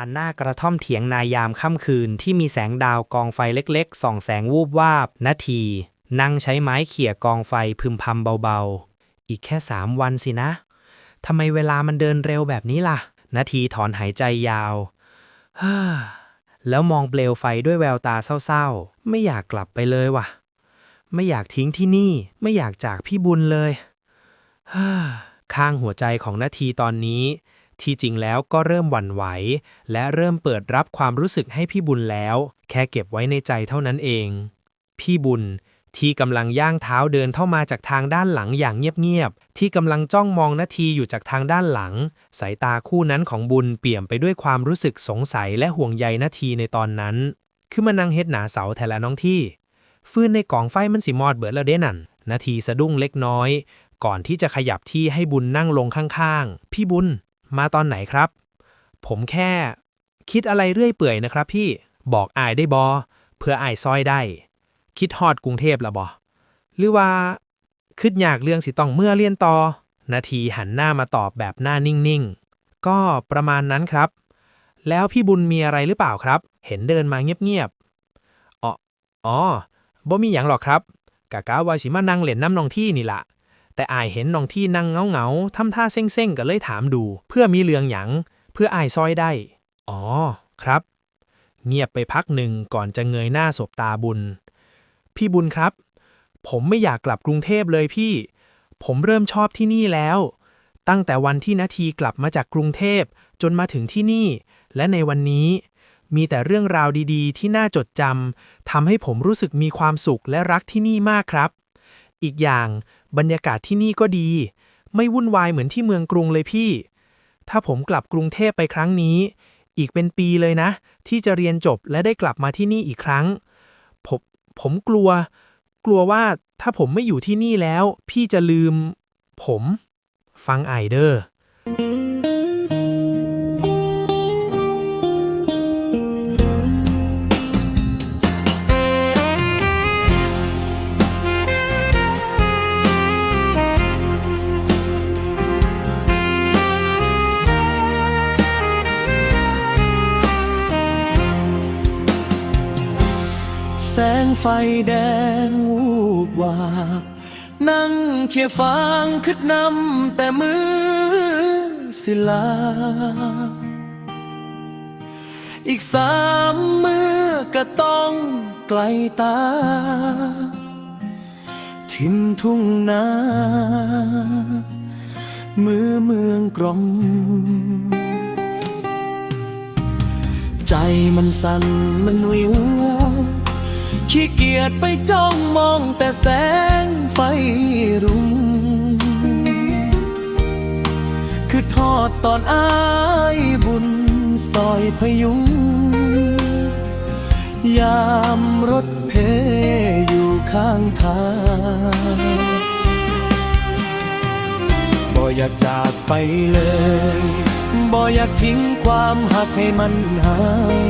านหน้ากระท่อมเถียงนายามค่ำคืนที่มีแสงดาวกองไฟเล็กๆ ส่องแสงวูบวาบนาที นั่งใช้ไม้เขี่ยกองไฟพึมพำเบาๆ อีกแค่สามวันสินะทำไมเวลามันเดินเร็วแบบนี้ล่ะ นาทีถอนหายใจยาวเฮ้อแล้วมองเปลวไฟด้วยแววตาเศร้าๆ ไม่อยากกลับไปเลยว่ะ ไม่อยากทิ้งที่นี่ ไม่อยากจากพี่บุญเลย เฮ้อข้างหัวใจของนาทีตอนนี้ ที่จริงแล้วก็เริ่มหวั่นไหว และเริ่มเปิดรับความรู้สึกให้พี่บุญแล้ว แค่เก็บไว้ในใจเท่านั้นเอง พี่บุญที่กำลังย่างเท้าเดินเข้ามาจากทางด้านหลังอย่างเงียบๆ ที่กำลังจ้องมองนาทีอยู่จากทางด้านหลัง สายตาคู่นั้นของบุญเปี่ยมไปด้วยความรู้สึกสงสัยและห่วงใยนาทีในตอนนั้น คือมานั่งเฮ็ดหนาเสาแทละน้องที่ ฟื้นในกองไฟมันสิมอดเบิดแล้วเด้นั่น นาทีสะดุ้งเล็กน้อย ก่อนที่จะขยับที่ให้บุญนั่งลงข้างๆ พี่บุญ มาตอนไหนครับ ผมแค่คิดอะไรเรื่อยเปื่อยนะครับพี่ บอกอายได้บอเพื่ออายซอยได้ คิดฮอดกรุงเทพละบอหรือว่าคิดอยากเรื่องสิต้องเมื่อเรียนต่อ นาทีหันหน้ามาตอบแบบหน้านิ่งๆ ก็ประมาณนั้นครับ แล้วพี่บุญมีอะไรหรือเปล่าครับ เห็นเดินมาเงียบๆอ๋ออ๋อบ่มีหยังหรอกครับกะกะว่าสิมานั่งเล่นน้ำนองที่นี่ละ แต่อายเห็นน้องที่นั่งเงาๆทำท่าเซ็งๆก็เลยถามดู เพื่อมีเรื่องหยัง เพื่ออายซอยได้ อ๋อ ครับ เงียบไปพักหนึ่งก่อนจะเงยหน้าสบตาบุญ พี่บุญครับ ผมไม่อยากกลับกรุงเทพเลยพี่ ผมเริ่มชอบที่นี่แล้ว ตั้งแต่วันที่นาทีกลับมาจากกรุงเทพจนมาถึงที่นี่ และในวันนี้มีแต่เรื่องราวดีๆ ที่น่าจดจำทำให้ผมรู้สึกมีความสุขและรักที่นี่มากครับ อีกอย่าง บรรยากาศที่นี่ก็ดี ไม่วุ่นวายเหมือนที่เมืองกรุงเลยพี่ ถ้าผมกลับกรุงเทพไปครั้งนี้ อีกเป็นปีเลยนะ ที่จะเรียนจบและได้กลับมาที่นี่อีกครั้ง ผมผมกลัว กลัวว่าถ้าผมไม่อยู่ที่นี่แล้ว พี่จะลืม ผม ฟังไอเดอร์ ไฟแดงวูบวาบนั่งเคียฟังคึดนำแต่มือศิลา อีกสามมือก็ต้องไกลตา ทิมทุ่งนา มือเมืองกรมใจมันสั่นมันวิว ขี้เกียจไปจ้องมองแต่แสงไฟรุ้งคือทอดตอนอายบุญซอยพยุง ยามรถเพอยู่ข้างทางบ่อยากจากไปเลย บ่อยากทิ้งความหักให้มันห่างย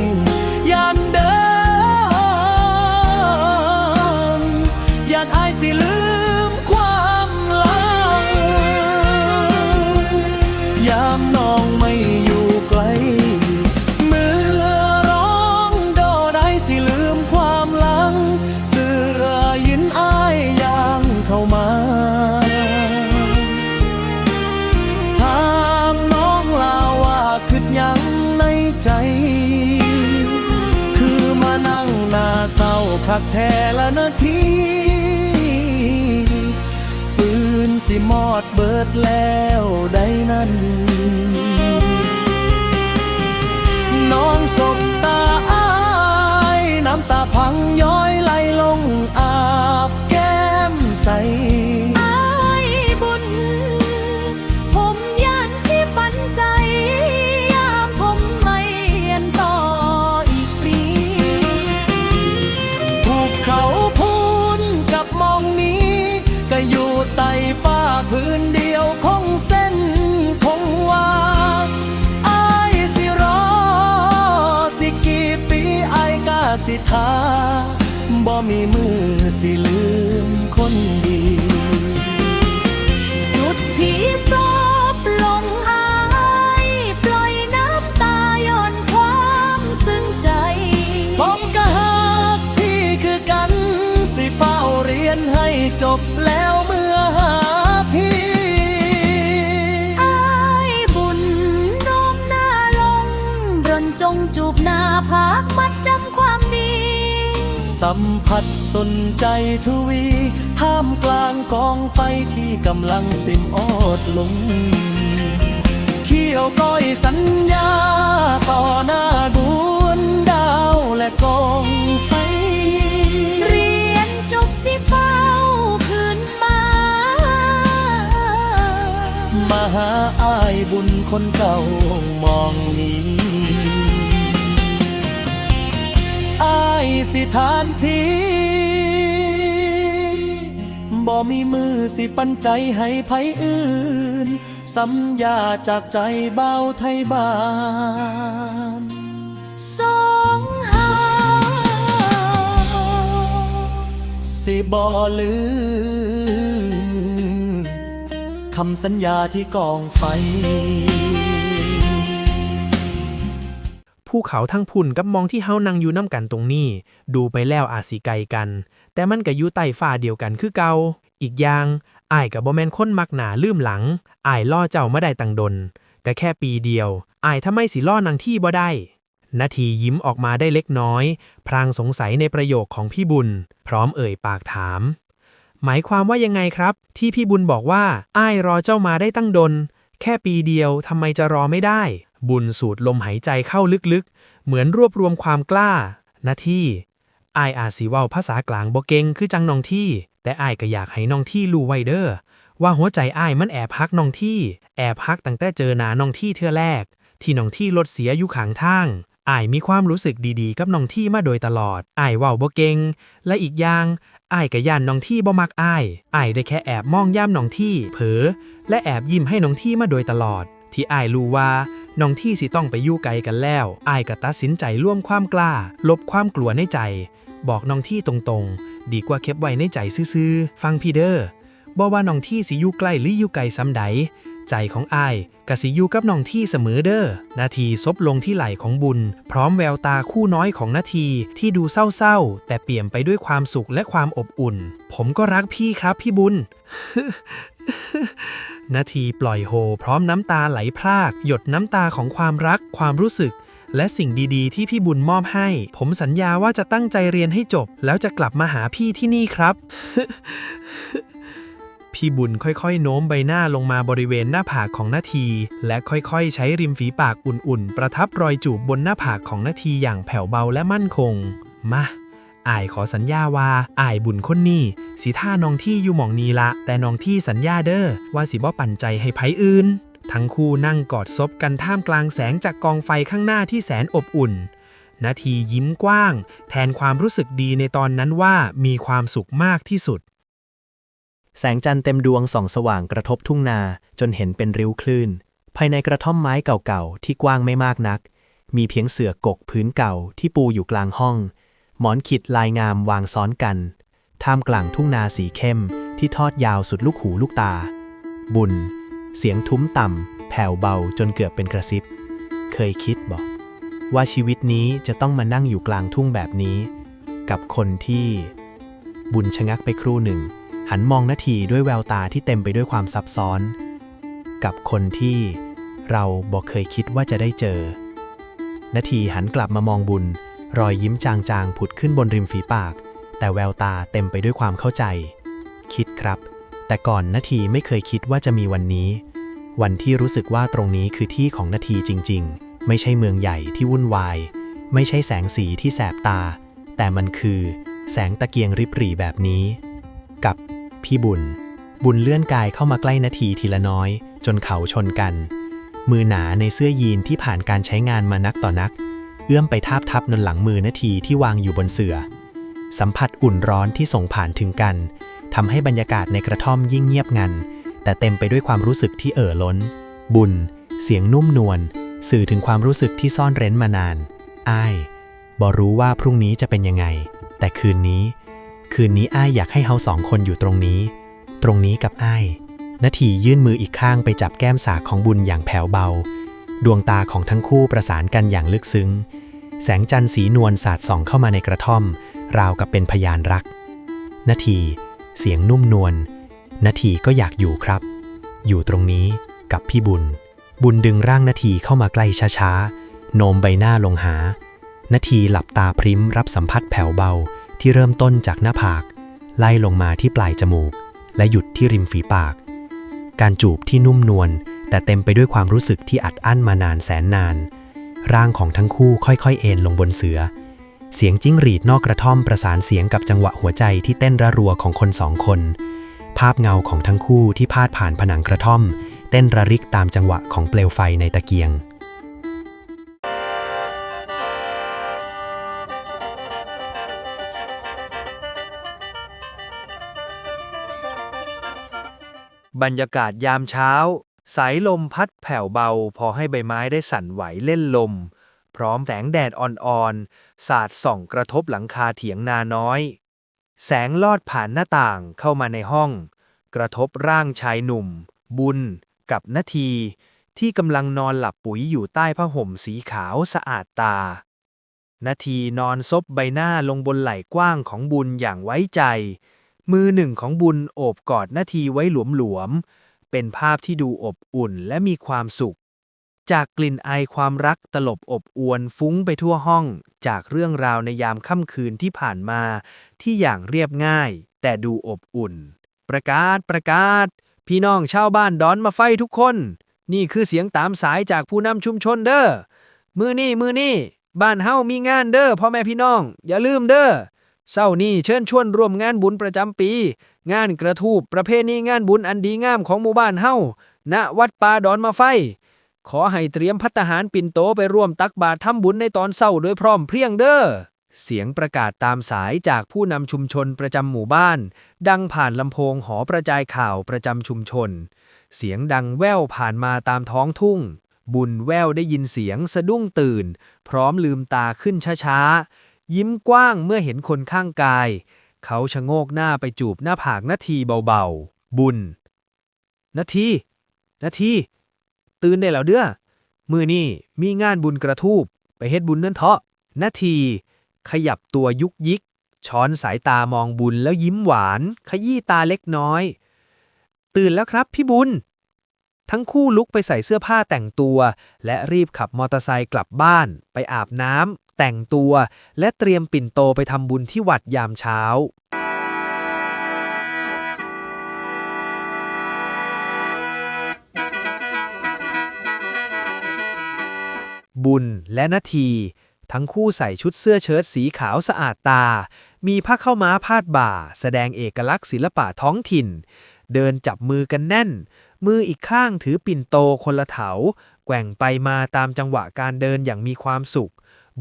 สิมอดเบิดแล้วได้นั้น สิลืมคนดี สัมผัสสนใจทวีท่ามกลางกองไฟที่กำลังสิ้นอดลงเขี้ยวก้อยสัญญาต่อหน้าดวงดาวและกองไฟ เรียนจบสิเฝ้าคืนมา มาหาอายบุญคนเก่ามอง ทานทีบ่มีมือสิปันใจให้ไผอื่น สัญญาจากใจเบาไทยบ้านสองหาสิบ่ลืมคำสัญญาที่กองไฟ ภูเขาทั้งพุ่นกับมองที่เฮานั่งอยู่น้ำกันตรงนี้ ดูไปแล้วอาจสิไกลกัน แต่มันก็อยู่ใต้ฟ้าเดียวกันคือเก่าอีกอย่างอ้ายกับบ่แมนค้นมักหนาลืมหลังอ้ายล่อเจ้ามาได้ตังดนก็แค่ปีเดียวอ้ายทำไมสิล่อนางที่บ่ได้นาทียิ้มออกมาได้เล็กน้อย พรางสงสัยในประโยคของพี่บุญ พร้อมเอ่ยปากถาม หมายความว่ายังไงครับ ที่พี่บุญบอกว่าอ้ายรอเจ้ามาได้ตั้งดน แค่ปีเดียวทำไมจะรอไม่ได้ บุญสูดลมหายใจเข้าลึกๆ เหมือนรวบรวมความกล้านาที่อายอาจสิเว้าภาษากลางบ่เก่งคือจังน้องที่ แต่อายก็อยากให้น้องที่รู้ไว้เด้อว่าหัวใจอ้ายมันแอบฮักน้องที่ แอบฮักตั้งแต่เจอหน้าน้องที่เทื่อแรก ที่น้องที่รถเสียอยู่ขางทางอ้ายมีความรู้สึกดีๆ กับน้องที่มาโดยตลอดอ้ายว้าบ่เก่งและอีกอย่างอ้ายก็ย่านน้องที่บ่มักอ้ายอ้ายได้แค่แอบมองย่ามน้องที่ เผลอและแอบยิ้มให้น้องที่มาโดยตลอด ที่อายรู้ว่าน้องที่สิต้องไปยู่ไกลกันแล้วอายก็ตัดสินใจร่วมความกล้า ลบความกลัวในใจ บอกน้องที่ตรงๆ ดีกว่าเก็บไว้ในใจซื่อๆ ฟังพี่เดอ้อบ่ว่าน้องที่สิยู่ใกล้หรืออยู่ไกลซ้ำใด ใจของอายกะสิอยู่กับน้องที่เสมอเดอ้อนาทีซบลงที่ไหล่ของบุญ พร้อมแววตาคู่น้อยของนาทีที่ดูเศร้าๆ แต่เปี่ยมไปด้วยความสุขและความอบอุ่น ผมก็รักพี่ครับพี่บุญ นาทีปล่อยโฮ พร้อมน้ำตาไหลพราก หยดน้ำตาของความรัก ความรู้สึก และสิ่งดีๆ ที่พี่บุญมอบให้ ผมสัญญาว่าจะตั้งใจเรียนให้จบ แล้วจะกลับมาหาพี่ที่นี่ครับ พี่บุญค่อยๆ โน้มใบหน้าลงมาบริเวณหน้าผากของนาที และค่อยๆ ใช้ริมฝีปากอุ่นๆ ประทับรอยจูบบนหน้าผากของนาทีอย่างแผ่วเบาและมั่นคง มา อายขอสัญญาว่าอายบุญคนนี้สิท่าน้องที่อยู่หมองนี้ละ แต่น้องที่สัญญาเด้อว่าสิบ่ปั่นใจให้ไผอื่น ทั้งคู่นั่งกอดซบกันท่ามกลางแสงจากกองไฟข้างหน้าที่แสนอบอุ่น นาทียิ้มกว้าง แทนความรู้สึกดีในตอนนั้นว่ามีความสุขมากที่สุด แสงจันทร์เต็มดวงส่องสว่างกระทบทุ่งนาจนเห็นเป็นริ้วคลื่น ภายในกระท่อมไม้เก่าๆที่กว้างไม่มากนัก มีเพียงเสื่อกกพื้นเก่าที่ปูอยู่กลางห้อง หมอนขิดลายงามวางซ้อนกัน ท่ามกลางทุ่งนาสีเข้มที่ทอดยาวสุดลูกหูลูกตา บุญ เสียงทุ้มต่ำ แผ่วเบาจนเกือบเป็นกระซิบ เคยคิดบอก ว่าชีวิตนี้จะต้องมานั่งอยู่กลางทุ่งแบบนี้ กับคนที่ บุญชะงักไปครู่หนึ่ง หันมองนาทีด้วยแววตาที่เต็มไปด้วยความซับซ้อน กับคนที่ เราบอกเคยคิดว่าจะได้เจอนาทีหันกลับมามองบุญ รอยยิ้มจางๆ ผุดขึ้นบนริมฝีปาก แต่แววตาเต็มไปด้วยความเข้าใจ คิดครับ แต่ก่อนนาทีไม่เคยคิดว่าจะมีวันนี้ วันที่รู้สึกว่าตรงนี้คือที่ของนาทีจริง ๆ ไม่ใช่เมืองใหญ่ที่วุ่นวาย ไม่ใช่แสงสีที่แสบตา แต่มันคือ แสงตะเกียงริบหรี่แบบนี้ กับ พี่บุญ บุญเลื่อนกายเข้ามาใกล้นาทีทีละน้อย จนเขาชนกัน มือหนาในเสื้อยีนที่ผ่านการใช้งานมานักต่อนัก เอื้อมไปทาบทับนนหลังมือนาทีที่วางอยู่บนเสือ่อสัมผัสอุ่นร้อนที่ส่งผ่านถึงกันทำให้บรรยากาศในกระท่อมยิ่งเงียบงัน แต่เต็มไปด้วยความรู้สึกที่เอ่อล้น บุญ เสียงนุ่มนวลสื่อถึงความรู้สึกที่ซ่อนเร้นมานาน อ้ายบอรู้ว่าพรุ่งนี้จะเป็นยังไง แต่คืนนี้ คืนนี้อ้ายอยากให้เฮาสองคนอยู่ตรงนี้ ตรงนี้กับอ้ายนาทียื่นมืออีกข้างไปจับแก้มสากของบุญอย่างแผ่วเบา ดวงตาของทั้งคู่ประสานกันอย่างลึกซึ้ง แสงจันทร์สีนวลสาดส่องเข้ามาในกระท่อม ราวกับเป็นพยานรัก นาที เสียงนุ่มนวลนาทีก็อยากอยู่ครับ อยู่ตรงนี้กับพี่บุญ บุญดึงร่างนาทีเข้ามาใกล้ช้าๆ โน้มใบหน้าลงหา นาทีหลับตาพริ้มรับสัมผัสแผ่วเบาที่เริ่มต้นจากหน้าผาก ไล่ลงมาที่ปลายจมูก และหยุดที่ริมฝีปาก การจูบที่นุ่มนวล แต่เต็มไปด้วยความรู้สึกที่อัดอั้นมานานแสนนาน ร่างของทั้งคู่ค่อยๆ เอนลงบนเสือ เสียงจิ้งหรีดนอกกระท่อมประสานเสียงกับจังหวะหัวใจที่เต้นระรัวของคนสองคน ภาพเงาของทั้งคู่ที่พาดผ่านผนังกระท่อม เต้นระริกตามจังหวะของเปลวไฟในตะเกียงบรรยากาศยามเช้า สายลมพัดแผ่วเบา พอให้ใบไม้ได้สั่นไหวเล่นลม พร้อมแสงแดดอ่อนๆ สาดส่องกระทบหลังคาเถียงนาน้อย แสงลอดผ่านหน้าต่างเข้ามาในห้อง กระทบร่างชายหนุ่ม บุญ กับนาที ที่กำลังนอนหลับปุ๋ยอยู่ใต้ผ้าห่มสีขาวสะอาดตา นาทีนอนซบใบหน้าลงบนไหล่กว้างของบุญอย่างไว้ใจ มือหนึ่งของบุญโอบกอดนาทีไว้หลวมๆ เป็นภาพที่ดูอบอุ่นและมีความสุข จากกลิ่นไอความรักตลบอบอวนฟุ้งไปทั่วห้อง จากเรื่องราวในยามค่ำคืนที่ผ่านมา ที่อย่างเรียบง่าย แต่ดูอบอุ่น ประกาศประกาศ พี่น้องชาวบ้านดอนมาไฟทุกคน นี่คือเสียงตามสายจากผู้นำชุมชนเด้อมือนี่มือนี่บ้านเฮามีงานเด้อพ่อแม่พี่น้อง อย่าลืมเด้อเศร้านี่เชิญชวนร่วมงานบุญประจำปี งานกระทูบประเพณีงานบุญอันดีงามของหมู่บ้านเฮาณวัดป่าดอนมาไฟ ขอให้เตรียมพัตตาหารปิ่นโตไปร่วมตักบาตรทำบุญในตอนเศร้าโดยพร้อมเพรียงเด้อเสียงประกาศตามสายจากผู้นำชุมชนประจำหมู่บ้าน ดังผ่านลำโพงหอประจายข่าวประจำชุมชน เสียงดังแว่วผ่านมาตามท้องทุ่ง บุญแว่วได้ยินเสียงสะดุ้งตื่น พร้อมลืมตาขึ้นช้าๆ ยิ้มกว้างเมื่อเห็นคนข้างกาย เขาชะโงกหน้าไปจูบหน้าผากนาทีเบาๆ บุญนาทีนาที ตื่นได้แล้วเด้อ มือนี่มีงานบุญกระทูบไปเฮ็ดบุญนั่นเถาะนาที ขยับตัวยุกยิก ช้อนสายตามองบุญแล้วยิ้มหวาน ขยี้ตาเล็กน้อย ตื่นแล้วครับพี่บุญ ทั้งคู่ลุกไปใส่เสื้อผ้าแต่งตัว และรีบขับมอเตอร์ไซค์กลับบ้าน ไปอาบน้ำ แต่งตัว และเตรียมปิ่นโตไปทำบุญที่วัดยามเช้า บุญและนาที ทั้งคู่ใส่ชุดเสื้อเชิ้ตสีขาวสะอาดตา มีผ้าเข้าม้าพาดบ่า แสดงเอกลักษณ์ศิลปะท้องถิ่น เดินจับมือกันแน่น มืออีกข้างถือปิ่นโตคนละเถาแกว่งไปมาตามจังหวะการเดินอย่างมีความสุข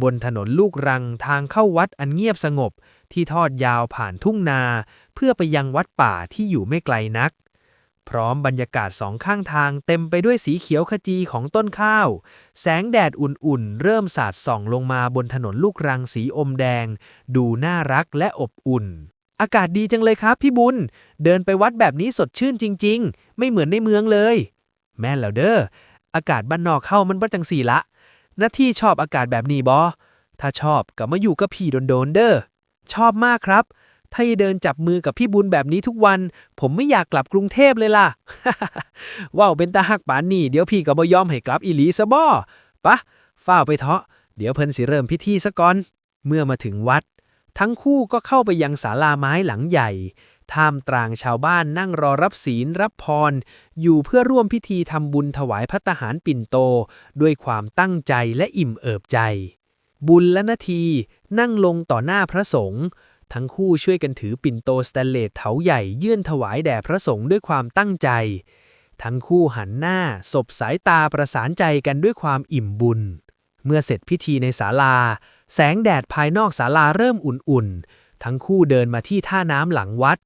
บนถนนลูกรังทางเข้าวัดอันเงียบสงบ ที่ทอดยาวผ่านทุ่งนา เพื่อไปยังวัดป่าที่อยู่ไม่ไกลนัก พร้อมบรรยากาศสองข้างทางเต็มไปด้วยสีเขียวขจีของต้นข้าว แสงแดดอุ่นๆ เริ่มสาดส่องลงมาบนถนนลูกรังสีอมแดง ดูน่ารักและอบอุ่น อากาศดีจังเลยครับพี่บุญ เดินไปวัดแบบนี้สดชื่นจริง ๆ ไม่เหมือนในเมืองเลย แม่นแล้วเด้ออากาศบ้านนอกเข้ามันบ่จังสี่ละ หน้าที่ชอบอากาศแบบนี้บอถ้าชอบก็มาอยู่กับพี่โดนๆเด้อ ชอบมากครับ ถ้าจะเดินจับมือกับพี่บุญแบบนี้ทุกวัน ผมไม่อยากกลับกรุงเทพเลยล่ะ ว้าวเป็นตาหักปานนี่ เดี๋ยวพี่ก็บ่ยอมให้กลับอีหลีซะบ่ปะฝ้าวไปเถาะ เดี๋ยวเพิ่นสิเริ่มพิธีซะก่อน เมื่อมาถึงวัด ทั้งคู่ก็เข้าไปยังศาลาไม้หลังใหญ่ ท่ามกลางชาวบ้านนั่งรอรับศีลรับพร อยู่เพื่อร่วมพิธีทำบุญถวายพัตตาหารปิ่นโต ด้วยความตั้งใจและอิ่มเอิบใจ บุญและนาทีนั่งลงต่อหน้าพระสงฆ์ทั้งคู่ช่วยกันถือปิ่นโตสแตนเลสเถาใหญ่ยื่นถวายแด่พระสงฆ์ด้วยความตั้งใจ ทั้งคู่หันหน้าสบสายตาประสานใจกันด้วยความอิ่มบุญ เมื่อเสร็จพิธีในศาลา แสงแดดภายนอกศาลาเริ่มอุ่นๆ ทั้งคู่เดินมาที่ท่าน้ำหลังวัด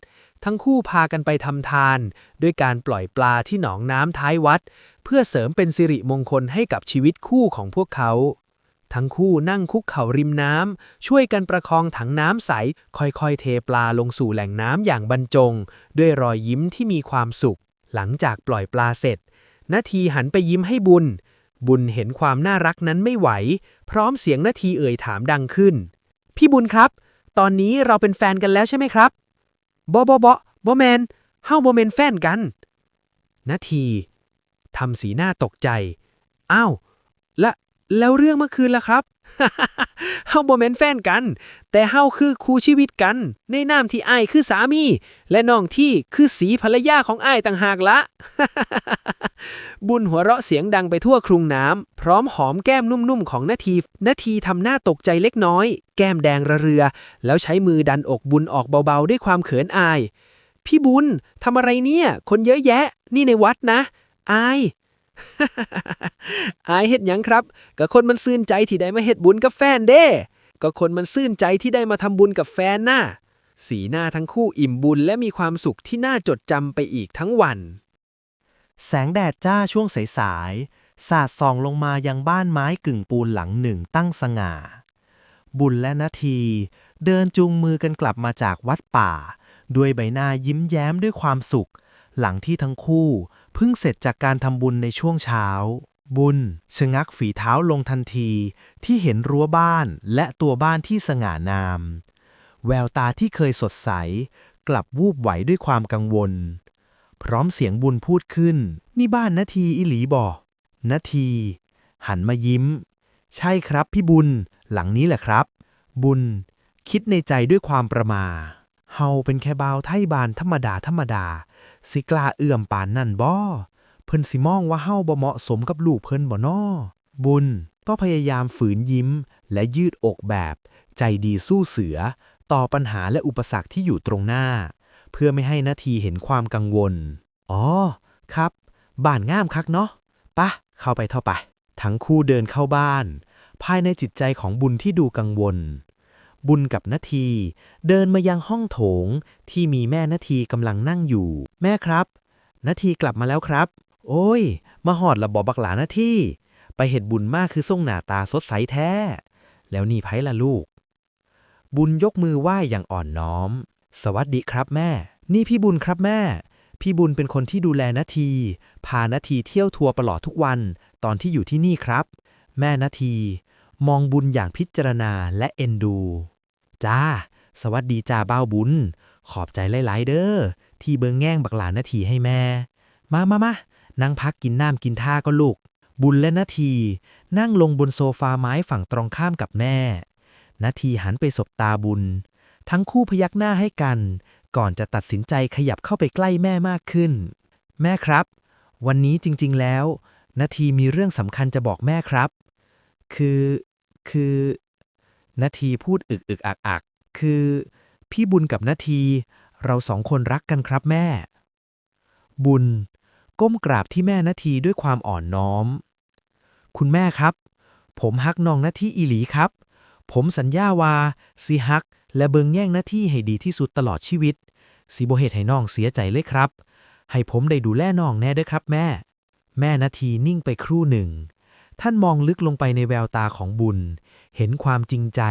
ทั้งคู่พากันไปทำทาน ด้วยการปล่อยปลาที่หนองน้ำท้ายวัด เพื่อเสริมเป็นสิริมงคลให้กับชีวิตคู่ของพวกเขา ทั้งคู่นั่งคุกเข่าริมน้ำ ช่วยกันประคองถังน้ำใส ค่อยๆ เทปลาลงสู่แหล่งน้ำอย่างบรรจง ด้วยรอยยิ้มที่มีความสุข หลังจากปล่อยปลาเสร็จนาทีหันไปยิ้มให้บุญ บุญเห็นความน่ารักนั้นไม่ไหว พร้อมเสียงนาทีเอ่ยถามดังขึ้น พี่บุญครับ ตอนนี้เราเป็นแฟนกันแล้วใช่ไหมครับ บอบอบอบอแมนเฮาบอแมนแฟนกันนาทีทำสีหน้าตกใจ อ้าว และ แล้วเรื่องเมื่อคืนล่ะครับเฮาบ่แม่นแฟนกัน แต่เฮาคือคู่ชีวิตกัน ในนามที่อ้ายคือสามี และน้องที่คือสีภรรยาของอ้ายต่างหากละ บุญหัวเราะเสียงดังไปทั่วครุงน้ำ พร้อมหอมแก้มนุ่มๆของนาทีนาทีทำหน้าตกใจเล็กน้อย แก้มแดงระเรือ แล้วใช้มือดันอกบุญออกเบาๆ ด้วยความเขินอาย พี่บุญทำอะไรเนี่ย คนเยอะแยะ นี่ในวัดนะ อาย อายเฮ็ดหยังครับ ก็คนมันซื่นใจที่ได้มาเฮ็ดบุญกับแฟนเด้ ก็คนมันซื่นใจที่ได้มาทำบุญกับแฟนน่ะ สีหน้าทั้งคู่อิ่มบุญและมีความสุขที่น่าจดจำไปอีกทั้งวัน แสงแดดจ้าช่วงสายๆ สาดส่องลงมายังบ้านไม้กึ่งปูนหลังหนึ่งตั้งสง่า บุญและนาที เดินจูงมือกันกลับมาจากวัดป่า ด้วยใบหน้ายิ้มแย้มด้วยความสุข หลังที่ทั้งคู่ เพิ่งเสร็จจากการทำบุญในช่วงเช้า บุญชะงักฝีเท้าลงทันทีที่เห็นรั้วบ้านและตัวบ้านที่สง่างาม แววตาที่เคยสดใส กลับวูบไหวด้วยความกังวล พร้อมเสียงบุญพูดขึ้น นี่บ้านนาทีอิหลีบ่นาที หันมายิ้ม ใช่ครับพี่บุญ หลังนี้แหละครับ บุญ คิดในใจด้วยความประมา เฮาเป็นแค่บ่าวไทยบานธรรมดาธรรมดา สิกล้าเอื้อมปานนั่นบ่เพิ่นสิมองว่าเฮาบ่เหมาะสมกับลูกเพิ่นบ่นอบุญก็พยายามฝืนยิ้ม และยืดอกแบบ ใจดีสู้เสือ ต่อปัญหาและอุปสรรคที่อยู่ตรงหน้า เพื่อไม่ให้นาทีเห็นความกังวล อ๋อ ครับ บ้านงามคักเนาะปะ เข้าไปเท่าไป ทั้งคู่เดินเข้าบ้าน ภายในจิตใจของบุญที่ดูกังวล บุญกับนาที เดินมายังห้องโถงที่มีแม่นาทีกำลังนั่งอยู่ แม่ครับนาทีกลับมาแล้วครับ โอ้ย มาหอดระบอบักหลานาทีไปเห็ดบุญมากคือส่งหน้าตาสดใสแท้ แล้วนี่ไผล่ะลูก บุญยกมือไหว้อย่างอ่อนน้อม สวัสดีครับแม่ นี่พี่บุญครับแม่ พี่บุญเป็นคนที่ดูแลนาที พานาทีเที่ยวทัวร์ตลอดทุกวัน ตอนที่อยู่ที่นี่ครับ แม่นาที มองบุญอย่างพิจารณาและเอ็นดู จ้า สวัสดีจ้าเบ้าบุญ ขอบใจหลาย ๆ เด้อ ที่เบิงแง่งบักหลานนาทีให้แม่ มามามานั่งพักกินน้ำกินท่าก็ลูก บุญและนาที นั่งลงบนโซฟาไม้ฝั่งตรงข้ามกับแม่ นาทีหันไปสบตาบุญ ทั้งคู่พยักหน้าให้กัน ก่อนจะตัดสินใจขยับเข้าไปใกล้แม่มากขึ้น แม่ครับ วันนี้จริง ๆ แล้ว นาทีมีเรื่องสำคัญจะบอกแม่ครับ คือ คือ นาทีพูดอึกอึกอักอักคือ พี่บุญกับนาที เราสองคนรักกันครับแม่ บุญ ก้มกราบที่แม่นาทีด้วยความอ่อนน้อม คุณแม่ครับ ผมฮักน้องนาทีอีหลีครับ ผมสัญญาว่าสิฮัก และเบิงแย่งนาทีให้ดีที่สุดตลอดชีวิตสิบ่เหตุให้น้องเสียใจเลยครับ ให้ผมได้ดูแลน้องแน่เด้อครับแม่ แม่นาทีนิ่งไปครู่หนึ่ง ท่านมองลึกลงไปในแววตาของบุญ เห็นความจริงใจ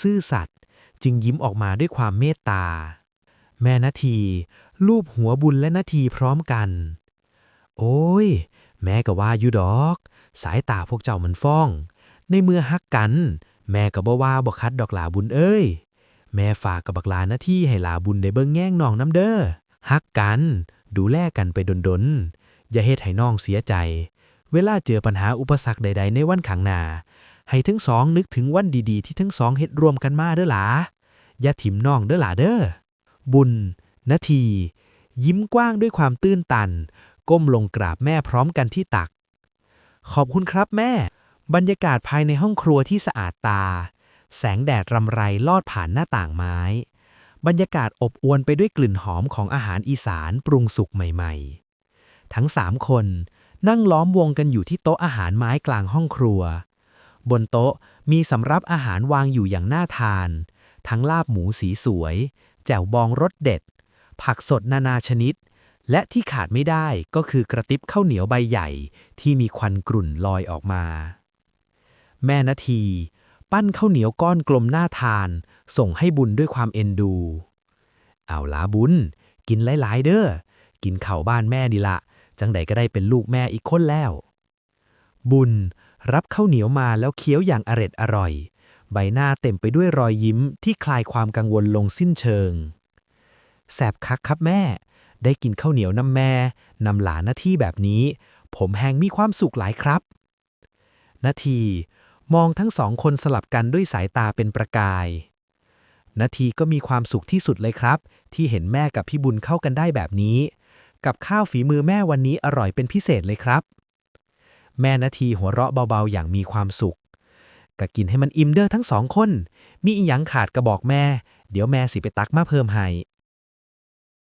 ซื่อสัตย์จึงยิ้มออกมาด้วยความเมตตา แม่นาทีลูบหัวบุญและนาทีพร้อมกัน โอ้ย แม่ก็ว่าอยู่ดอก สายตาพวกเจ้ามันฟ้อง ในเมื่อฮักกัน แม่ก็บ่ว่าบ่คัดดอกหลาบุญเอ้ย แม่ฝากกับบักลาหน้าที่ให้หลาบุญได้เบิ่งแง่งน้องน้ำเด้อฮักกัน ดูแลกันไปดนๆอย่าเฮ็ดให้น้องเสียใจ เวลาเจอปัญหาอุปสรรคใด ๆ ในวันข้างหนา ให้ทั้งสองนึกถึงวันดีๆที่ทั้งสองเฮ็ดรวมกันมาเด้อหลาอย่าถิ่มน้องเด้อหลาเด้อ บุญนาที ยิ้มกว้างด้วยความตื้นตัน ก้มลงกราบแม่พร้อมกันที่ตัก ขอบคุณครับแม่ บรรยากาศภายในห้องครัวที่สะอาดตา แสงแดดรำไรลอดผ่านหน้าต่างไม้ บรรยากาศอบอวลไปด้วยกลิ่นหอมของอาหารอีสานปรุงสุกใหม่ ๆ ทั้งสามคนนั่งล้อมวงกันอยู่ที่โต๊ะอาหารไม้กลางห้องครัว บนโต๊ะมีสำรับอาหารวางอยู่อย่างน่าทาน ทั้งลาบหมูสีสวย แจ่วบองรสเด็ด ผักสดนานาชนิด และที่ขาดไม่ได้ก็คือกระติบข้าวเหนียวใบใหญ่ ที่มีควันกรุ่นลอยออกมา แม่นาที ปั้นข้าวเหนียวก้อนกลมน่าทาน ส่งให้บุญด้วยความเอ็นดู เอาละบุญ กินหลายๆ เด้อกินข้าบ้านแม่ดีละจังใดก็ได้เป็นลูกแม่อีกคนแล้ว บุญ รับข้าวเหนียวมาแล้วเคี้ยวอย่างอร็ดอร่อย ใบหน้าเต็มไปด้วยรอยยิ้มที่คลายความกังวลลงสิ้นเชิง แสบคักครับแม่ ได้กินข้าวเหนียวน้ำแม่นำหลานหน้าที่แบบนี้ ผมแหงมีความสุขหลายครับนาทีมองทั้งสองคนสลับกันด้วยสายตาเป็นประกายนาทีก็มีความสุขที่สุดเลยครับ ที่เห็นแม่กับพี่บุญเข้ากันได้แบบนี้ กับข้าวฝีมือแม่วันนี้อร่อยเป็นพิเศษเลยครับ แม่นาทีหัวเราะเบาๆอย่างมีความสุขก็กินให้มันอิ่มเด้อทั้งสองคน มีอีหยังขาดกะบอกแม่ เดี๋ยวแม่สิไปตักมาเพิ่มให้